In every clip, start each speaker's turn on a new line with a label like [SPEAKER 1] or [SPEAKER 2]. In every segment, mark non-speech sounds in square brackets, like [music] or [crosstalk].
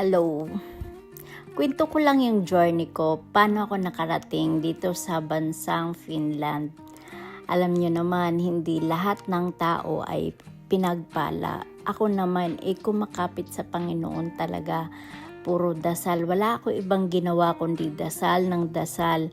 [SPEAKER 1] Hello. Kwento ko lang yung journey ko, paano ako nakarating dito sa bansang Finland. Alam nyo naman, hindi lahat ng tao ay pinagpala. Ako naman, eh kumakapit sa Panginoon talaga. Puro dasal. Wala ako ibang ginawa kundi dasal ng dasal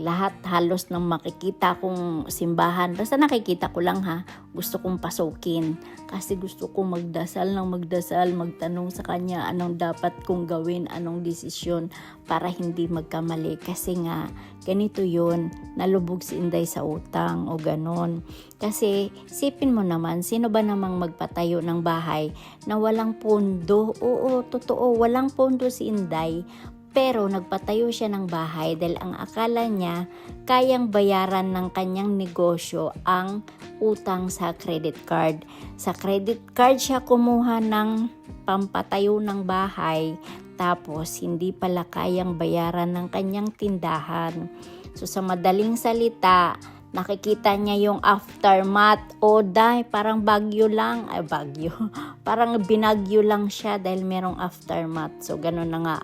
[SPEAKER 1] lahat halos ng makikita kong simbahan. Basta nakikita ko lang ha, gusto kong pasukin. Kasi gusto kong magdasal ng magdasal, magtanong sa kanya anong dapat kong gawin, anong desisyon para hindi magkamali. Kasi nga, ganito yun, nalubog si Inday sa utang o ganon. Kasi, sipin mo naman, sino ba namang magpatayo ng bahay na walang pondo? Oo, totoo, walang pondo si Inday pero nagpatayo siya ng bahay dahil ang akala niya kayang bayaran ng kanyang negosyo ang utang sa credit card. Sa credit card siya kumuha ng pampatayo ng bahay tapos hindi pala kayang bayaran ng kanyang tindahan. So sa madaling salita, nakikita niya yung aftermath o dahil parang bagyo lang, ay bagyo, [laughs] parang binagyo lang siya dahil merong aftermath. So ganun na nga.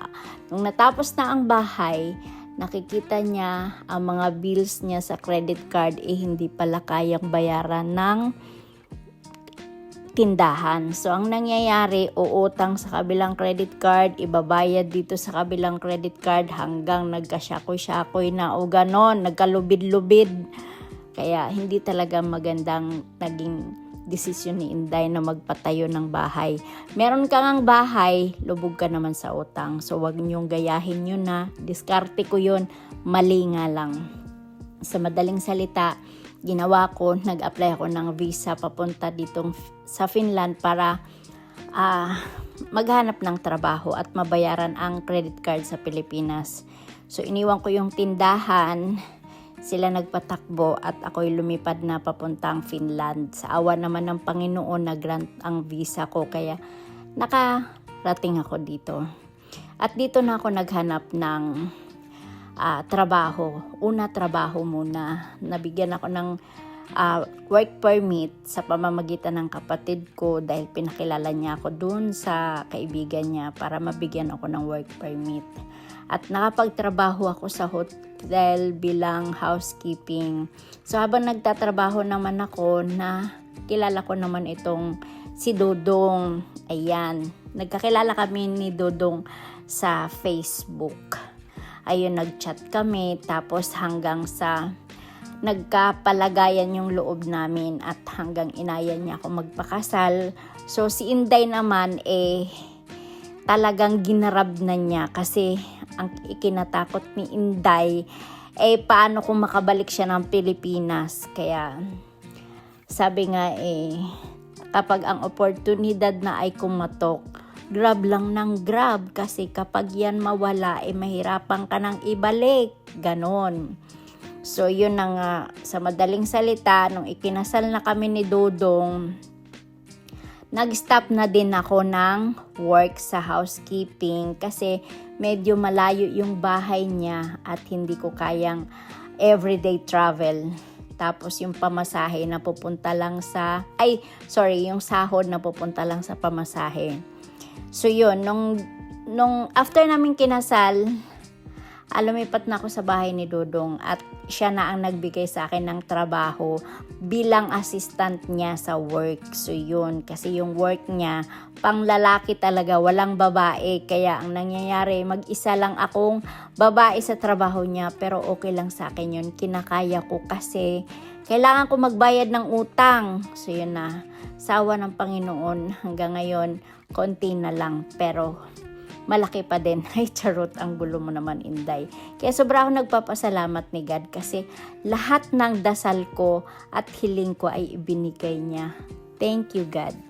[SPEAKER 1] Nung natapos na ang bahay, nakikita niya ang mga bills niya sa credit card eh hindi pala kayang bayaran ng tindahan. So, ang nangyayari, uutang sa kabilang credit card, ibabayad dito sa kabilang credit card hanggang nagkasyakoy-syakoy na o ganon, nagkalubid-lubid. Kaya hindi talaga magandang naging desisyon ni Inday na magpatayo ng bahay. Meron ka ngang bahay, lubog ka naman sa utang. So wag niyong gayahin yun na. Diskarte ko yun, mali nga lang. Sa madaling salita, ginawa ko, nag-apply ako ng visa papunta ditong sa Finland para ah, maghanap ng trabaho at mabayaran ang credit card sa Pilipinas. So iniwan ko yung tindahan, sila nagpatakbo at ako'y lumipad na papuntang Finland. Sa awa naman ng Panginoon na grant ang visa ko kaya nakarating ako dito. At dito na ako naghanap ng ah, trabaho. Una trabaho muna. Nabigyan ako ng ah, work permit sa pamamagitan ng kapatid ko dahil pinakilala niya ako dun sa kaibigan niya para mabigyan ako ng work permit. At nakapagtrabaho ako sa hotel bilang housekeeping. So habang nagtatrabaho naman ako na kilala ko naman itong si Dodong. Ayan, nagkakilala kami ni Dodong sa Facebook. Ayun, nagchat kami tapos hanggang sa nagkapalagayan yung loob namin at hanggang inayan niya ako magpakasal. So si Inday naman eh talagang ginarab na niya kasi ang ikinatakot ni Inday eh paano kung makabalik siya ng Pilipinas. Kaya sabi nga eh kapag ang oportunidad na ay kumatok, grab lang ng grab kasi kapag yan mawala eh mahirapan ka nang ibalik. Ganon. So, yun na nga, sa madaling salita, nung ikinasal na kami ni Dodong, nag-stop na din ako ng work sa housekeeping kasi medyo malayo yung bahay niya at hindi ko kayang everyday travel. Tapos yung pamasahe na pupunta lang sa, ay, sorry, yung sahod na pupunta lang sa pamasahe. So yun, nung, nung after namin kinasal, ah, lumipat na ako sa bahay ni Dodong at siya na ang nagbigay sa akin ng trabaho bilang assistant niya sa work. So yun, kasi yung work niya, pang lalaki talaga, walang babae. Kaya ang nangyayari, mag-isa lang akong babae sa trabaho niya, pero okay lang sa akin yun. Kinakaya ko kasi kailangan ko magbayad ng utang. So yun na, sawa ng Panginoon hanggang ngayon, konti na lang. Pero malaki pa din. [laughs] Ay, charot, ang gulo mo naman, Inday. Kaya sobra ako nagpapasalamat ni God kasi lahat ng dasal ko at hiling ko ay ibinigay niya. Thank you, God.